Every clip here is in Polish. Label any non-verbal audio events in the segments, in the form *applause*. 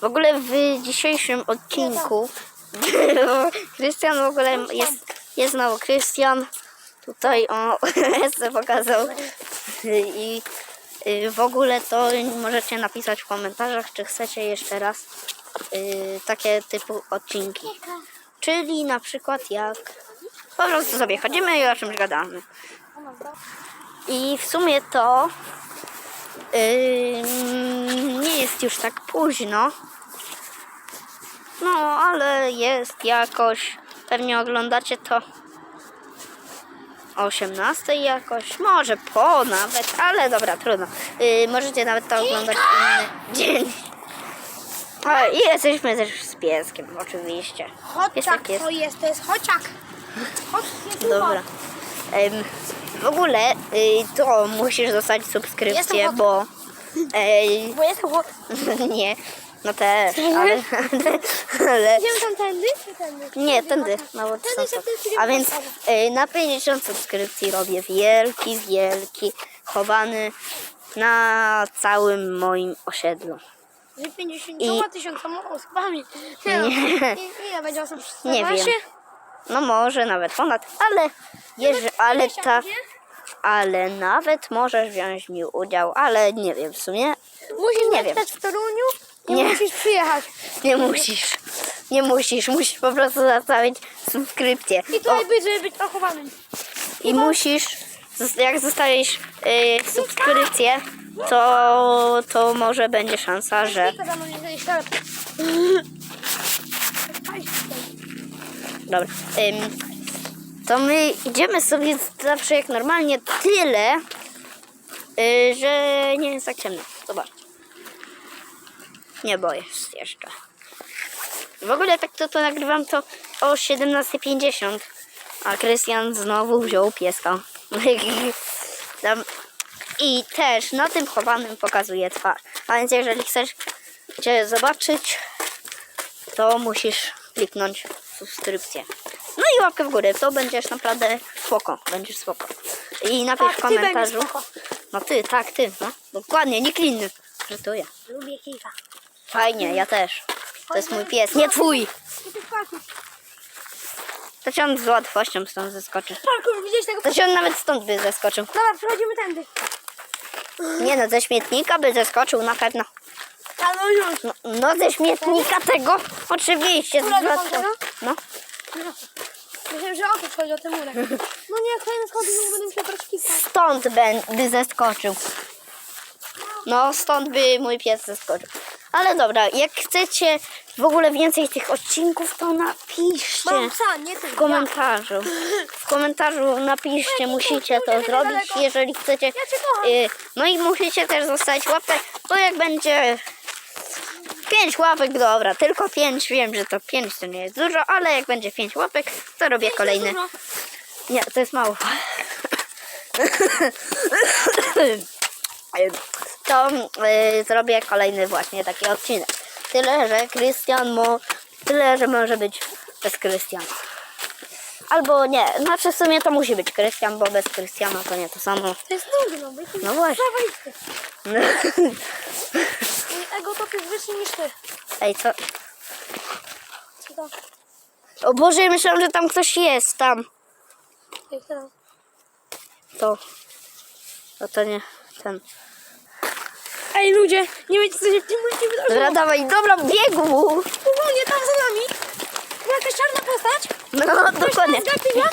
W ogóle w dzisiejszym odcinku *laughs* Krystian w ogóle jest, jest znowu Krystian. Tutaj o *laughs* se pokazał. I y, w ogóle to możecie napisać w komentarzach, czy chcecie jeszcze raz y, takie typu odcinki. Czyli na przykład jak po prostu sobie chodzimy i o czymś gadamy. I w sumie to Nie jest już tak późno. No, ale jest jakoś. Pewnie oglądacie to o 18 jakoś. Może po nawet, ale dobra, trudno. Yy, możecie nawet to oglądać inny dzień. A, I jesteśmy też z pieskiem, oczywiście. Chociak tak jest. to jest, to jest chociak. Chodź, nie Dobra. W ogóle y, to musisz dostać subskrypcję, Jestem bo. Ej, *laughs* Bo jestem chłop. *laughs* nie, no też, ale, *laughs* ale Idziemy tam tędy czy tędy? nie, tędy, no bo to Tędy A więc y, na 50 subskrypcji robię wielki, wielki, chowany na całym moim osiedlu. Z 50 I- tysiącami osobami. Nie. I- Ile będzie osób? Nie wiem. 14? No może nawet ponad, ale, jeże, ale ta, ale nawet możesz wziąć w nim udział, ale nie wiem w sumie, Musisz Nie nie w Toruniu i Nie. musisz przyjechać. nie musisz, nie musisz, musisz po prostu zostawić subskrypcję. I tutaj być, żeby być ochowany. I musisz, zos- jak zostawisz y, subskrypcję, to, to może będzie szansa, że. Nie. *laughs* Dobra. Ym, to my idziemy sobie zawsze jak normalnie tyle, y, że nie jest tak ciemno. Zobacz. Niebo jest jeszcze. W ogóle tak to, to nagrywam to o 17.50, a Krystian znowu wziął pieska. *laughs* I też na tym chowanym pokazuje twarz. A więc jeżeli chcesz Cię zobaczyć, to musisz kliknąć subskrypcję. No i łapkę w górę, to będziesz naprawdę spoko, będziesz spoko. I napisz Tak, w ty komentarzu. będziesz spoko. No ty, tak, ty, no. Dokładnie, nikt inny. Żartuję. Lubię kilka. Fajnie, ja też. To jest mój pies, nie twój. To ci on z łatwością stąd zeskoczy. Parkuj, widziałeś tego? To ci on nawet stąd by zeskoczył. Dobra, przechodzimy tędy. Nie no, ze śmietnika by zeskoczył na pewno. A no już. No, no ze śmietnika tego, oczywiście. z łatwo- tamtego? No. Myślałem, że o to chodzi, o ten murek. No nie, kolejne schody, bo będę musiał troszkę kikać. Stąd by zeskoczył. No, stąd by mój pies zeskoczył. Ale dobra, jak chcecie w ogóle więcej tych odcinków, to napiszcie Mam psa, nie ty. w komentarzu. W komentarzu napiszcie, musicie to zrobić, jeżeli chcecie. Y, No i musicie też zostawić łapkę, bo jak będzie pięć łapek, dobra, tylko pięć, wiem, że to pięć to nie jest dużo, ale jak będzie pięć łapek, to robię kolejny. Nie, to jest mało. To y, zrobię kolejny właśnie taki odcinek. Tyle, że Krystian mo... Tyle, że może być bez Krystiana. Albo nie, znaczy w sumie to musi być Krystian, bo bez Krystiana to nie to samo. To jest bo jestem No właśnie. *laughs* Mój ego to jest wyższy niż ty. Ej, co? Co to? O Boże, myślałam, że tam ktoś jest, tam. Jak teraz? To. No to nie, ten. Ej ludzie, nie wiecie co się w tym multi wydarzyło. Dobra, dawaj, dobra, biegu! Powolnie tam za nami. Była jakaś czarna postać. No, dokładnie.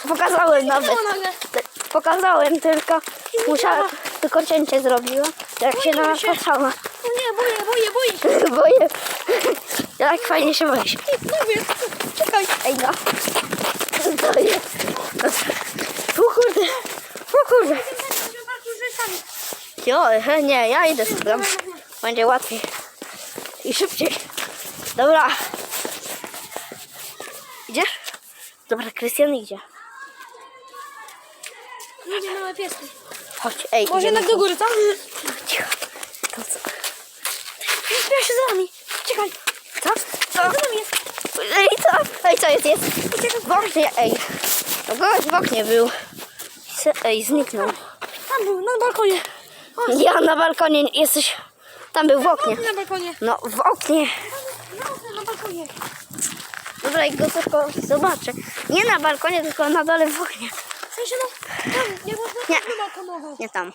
Pokazałem nawet. Nagle. Pokazałem tylko. Musiałam, tylko cięcie zrobiła. Jak się na nas patrzała. O nie, boję, boję, boję się. *laughs* Boję. Jak fajnie się boisz. Nie, mówię. Czekaj. Ej no. To jest. O kurde. O kurde. Jo, he, nie, ja idę sobie tam. Będzie łatwiej. I szybciej. Dobra. Idziesz? Dobra, Krystian idzie. Ludzie małe pieski. Chodź, ej, Może idziemy. jednak do góry, co? Cicho. To co? Nie śpieszę się za nami. Czekaj. Co? Co? Za nami jest. Ej, co? Ej, co jest? Jest w oknie, ej. No gość w oknie był. Se- Ej, zniknął. Tam był, na balkonie. O, Ja na balkonie jesteś. Tam był w oknie. na balkonie. No, w oknie. Na balkonie. Dobra, jak go tylko zobaczę. Nie na balkonie, tylko na dole w oknie. W sensie, no, tam, nie można Nie. nie. balkonowo. Nie tam.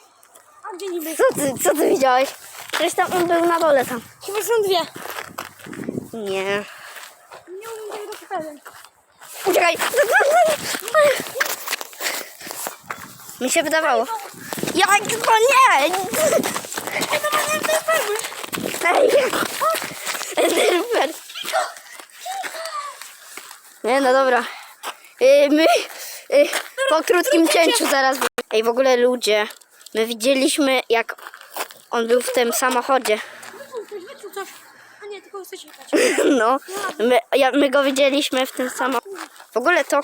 A gdzie niby? Co ty, co ty widziałeś? Przecież tam on był na dole tam. Chyba są dwie. Nie. Nie umiem tego do. Uciekaj! Mi się wydawało. Jak to nie! Nie, no dobra. Y, My y, po krótkim cięciu zaraz... Ej, w ogóle ludzie, my widzieliśmy jak on był w tym samochodzie. *laughs* No, my, ja, my go widzieliśmy w tym samochodzie. W ogóle to...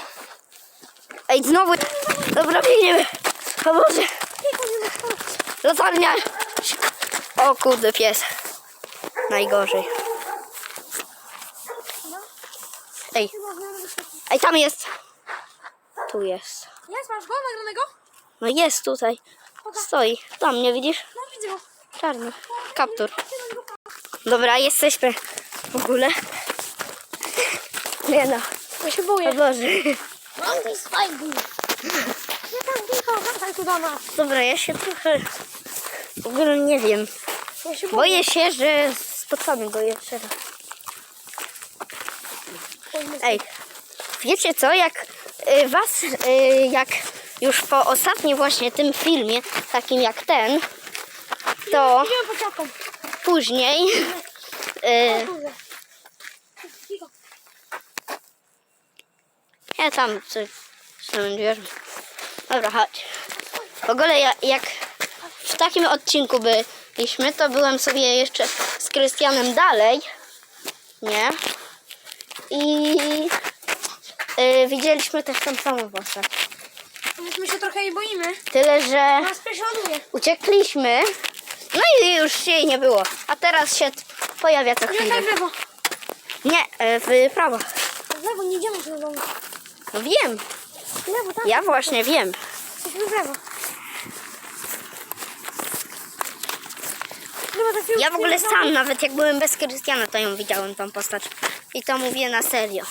Ej, znowu... Dobra, biegniemy. O Boże. Latarnia. O kurde, pies. Najgorzej. Ej, ej, tam jest. Tu jest. Jest, masz go nagranego? No jest tutaj. Stoi. Tam, nie widzisz? No widzę go. Czarny. Kaptur. Dobra, jesteśmy w ogóle. Nie no. Ja się O boję. Boże. Mam tu spajki. Nie tam, tylko wracaj tu do nas. Dobra, ja się trochę... W ogóle nie wiem. Ja się boję. Boję się, że spotkamy go jeszcze raz. Ej, wiecie co, jak y, was, y, jak już po ostatnim właśnie tym filmie, takim jak ten, to Idziemy po ciapką. później, y, Kurde. Ja tam coś sądziłem. Dobra, chodź. W ogóle ja, jak w takim odcinku byliśmy, to byłem sobie jeszcze z Krystianem dalej, nie? I y, widzieliśmy też tą samą postać. Więc my się trochę jej boimy. Tyle, że Nas prześladuje. uciekliśmy, no i już jej nie było. A teraz się t- pojawia co Nie, chwilę. tak w lewo. Nie, e, w prawo. W lewo, nie idziemy się do domu. No wiem, W lewo, tak? ja właśnie wiem. Jesteśmy w lewo. Ja w ogóle sam, nawet jak byłem bez Krystiana, to ją widziałem, tą postać. I to mówię na serio.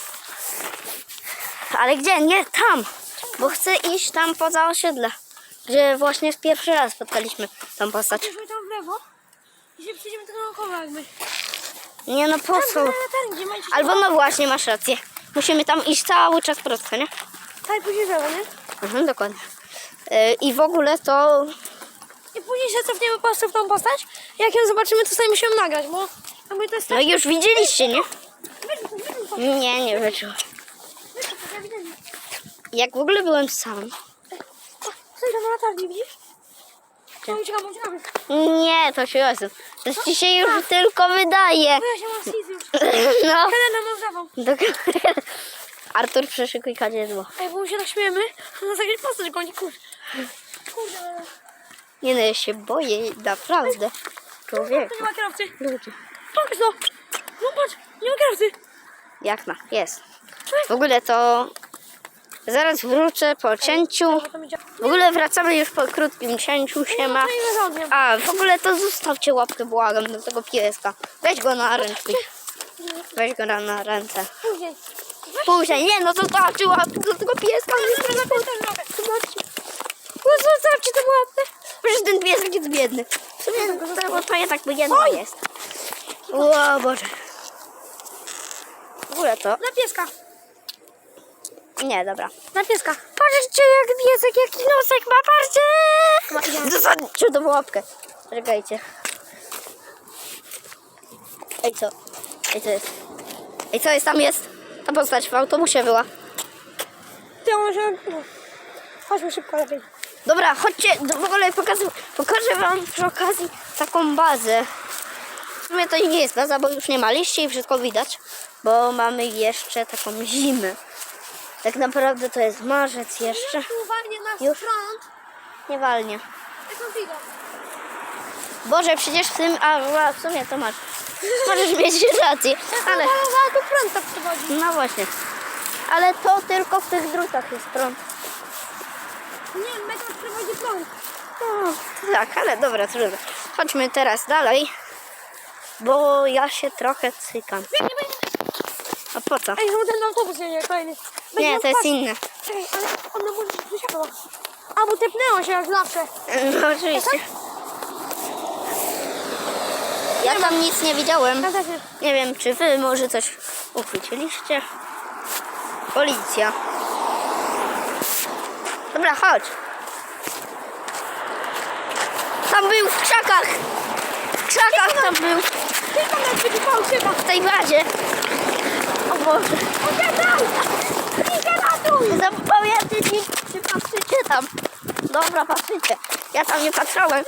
Ale gdzie? Nie, tam. Bo chcę iść tam poza osiedle. Gdzie właśnie pierwszy raz spotkaliśmy tą postać. Idziemy tam w lewo. I się przyjdziemy tylko naokoło jakby. Nie no, po Tam co? Albo no właśnie, masz rację. Musimy tam iść cały czas prosto, nie? Tak, później lewo, nie? Mhm, dokładnie. E, I w ogóle to... I później się cofniemy po prostu w tą postać. Jak ją zobaczymy, to się ją nagrać, bo to jest No tak... już widzieliście, nie? Nie, nie wyczuł. Jak w ogóle byłem sam. Stoi tam na latarni, widzisz? Nie, to się osób. To ci się już tylko wydaje. Bo ja się mam schizy już. *laughs* No. Helena mam zdawą. Dokładnie. Artur, przeszykuj kadziedło. Ej, bo my się tak śmiejemy, nas jakaś postać goni, kurde. Kurde. Nie no, ja się boję, naprawdę. Człowiek. To nie ma kierowcy. Ludzie. Pokaż no. No patrz, nie ma kierowcy. Jak na, jest. W ogóle to... Zaraz wrócę po cięciu. W ogóle wracamy już po krótkim cięciu się ma. No. A, w ogóle to zostawcie łapkę, błagam, do tego pieska. Weź go na ręczki. Weź go na, na ręce. Później. Nie no, zostawcie łapkę do tego pieska. Też robię. Zobaczcie. No zostawcie tę łapkę. Przecież ten piesek jest biedny. W sumie to, to ja tak by jedno jest. O Boże. W ogóle to... Na pieska. Nie, dobra. Na pieska. Patrzcie jak piesek, jaki nosek ma, patrzcie! Zostawcie tą łapkę. Czekajcie. Ej, co? Ej, co jest? Ej, co jest? Tam jest. Ta postać w autobusie była. Ty, może... Chodźmy szybko lepiej. Dobra, chodźcie, w ogóle pokażę, pokażę wam przy okazji taką bazę. W sumie to nie jest baza, bo już nie ma liści i wszystko widać, bo mamy jeszcze taką zimę. Tak naprawdę to jest marzec jeszcze. Uwagnie nas Już? front. Nie walnie. Boże, przecież w tym, a a w sumie to masz. Możesz mieć rację, ale Ale front tak przychodzi. no właśnie. Ale to tylko w tych drutach jest prąd. Nie, metr przychodzi front. No, tak, ale dobra, trudno. Chodźmy teraz dalej. bo ja się trochę cykam. Biegnie, biegnie. A po co? Ej, no ten autobus jedzie kolejny. Nie, to jest inny. inne. Czekaj, ale on na może wysiadła. A, bo tepnęło się jak zawsze. *laughs* No oczywiście. Ja tam nic nie widziałem. Ja też nie. Nie wiem, czy wy może coś uchwyciliście? Policja. Dobra, chodź. Tam był w krzakach. W krzakach tam był. Tylko nas wycipało szyba. W tej bazie. Dół! Zapamiętajcie, czy patrzycie tam. Dobra, patrzycie. Ja tam nie patrzyłem.